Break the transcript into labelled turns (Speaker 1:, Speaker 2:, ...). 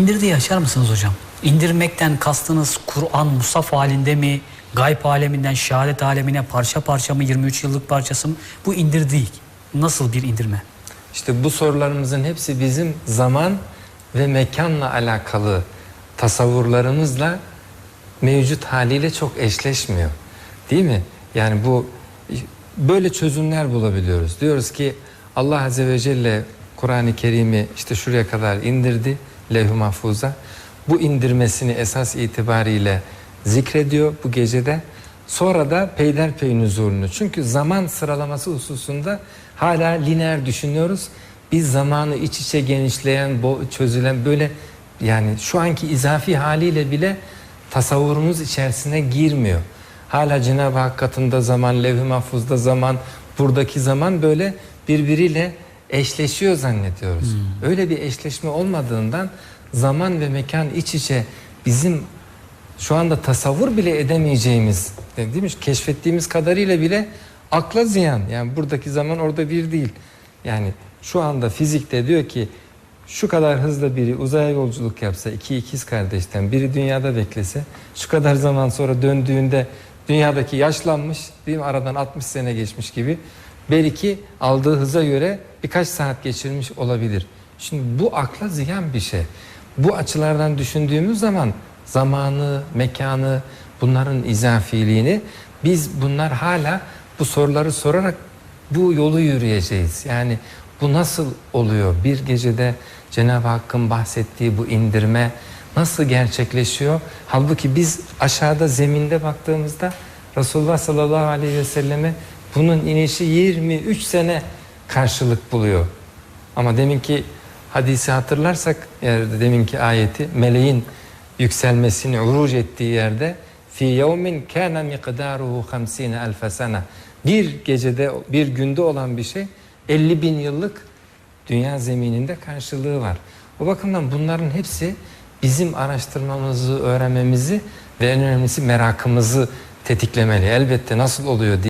Speaker 1: İndirdiği açar mısınız hocam? İndirmekten kastınız Kur'an musaf halinde mi? Gayb aleminden şehadet alemine parça parça mı? 23 yıllık parçası mı? Bu indirdiği nasıl bir indirme?
Speaker 2: İşte bu sorularımızın hepsi bizim zaman ve mekanla alakalı tasavvurlarımızla mevcut haliyle çok eşleşmiyor. Değil mi? Yani bu böyle çözümler bulabiliyoruz. Diyoruz ki Allah Azze ve Celle Kur'an-ı Kerim'i işte şuraya kadar indirdi levh-i mahfuza. Bu indirmesini esas itibariyle zikrediyor bu gecede. Sonra da peyderpey nüzulünü. Çünkü zaman sıralaması hususunda hala lineer düşünüyoruz. Biz zamanı iç içe genişleyen, çözülen böyle yani şu anki izafi haliyle bile tasavvurumuz içerisine girmiyor. Hala Cenab-ı Hak katında zaman, levh-i mahfuzda zaman, buradaki zaman böyle birbiriyle eşleşiyor zannediyoruz. Öyle bir eşleşme olmadığından zaman ve mekan iç içe bizim şu anda tasavvur bile edemeyeceğimiz, değil mi? Keşfettiğimiz kadarıyla bile akla ziyan. Yani buradaki zaman orada bir değil. Yani şu anda fizikte diyor ki şu kadar hızla biri uzaya yolculuk yapsa iki ikiz kardeşten biri dünyada beklese şu kadar zaman sonra döndüğünde dünyadaki yaşlanmış değil mi aradan 60 sene geçmiş gibi belki aldığı hıza göre birkaç saat geçirmiş olabilir. Şimdi bu akla ziyan bir şey. Bu açılardan düşündüğümüz zaman zamanı, mekanı, bunların izafiliğini biz bunlar hala bu soruları sorarak bu yolu yürüyeceğiz. Yani bu nasıl oluyor? Bir gecede Cenab-ı Hakk'ın bahsettiği bu indirme nasıl gerçekleşiyor? Halbuki biz aşağıda zeminde baktığımızda Resulullah sallallahu aleyhi ve selleme bunun inişi 23 sene karşılık buluyor. Ama deminki hadisi hatırlarsak yani deminki ayeti meleğin yükselmesini uruc ettiği yerde fi yevmin kana miqdaruhu 50 elf sene bir gecede bir günde olan bir şey 50 bin yıllık dünya zemininde karşılığı var. O bakımdan bunların hepsi bizim araştırmamızı, öğrenmemizi ve en önemlisi merakımızı tetiklemeli. Elbette nasıl oluyor diye.